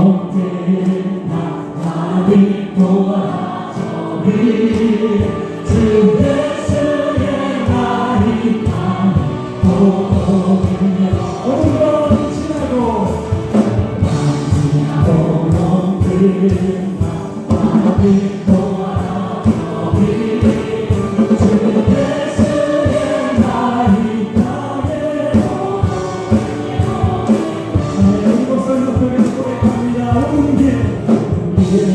언제나 나를 도와줘리 주 예수의 나를 나는 보고 그냥 어디로 지나고 당신하고 놈들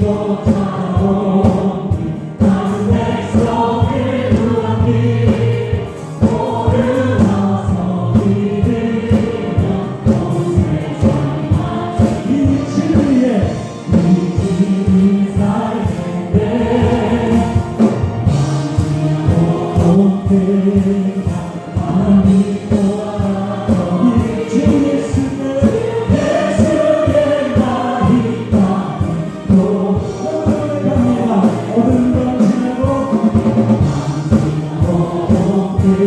我